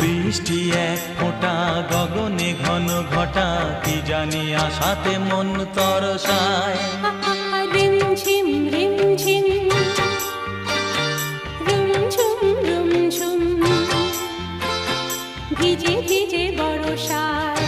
বৃষ্টি এক ফোঁটা, গগনে ঘন ঘটা, কি জানি আশাতে মন তরসায়। ভিজে ভিজে বড় সায়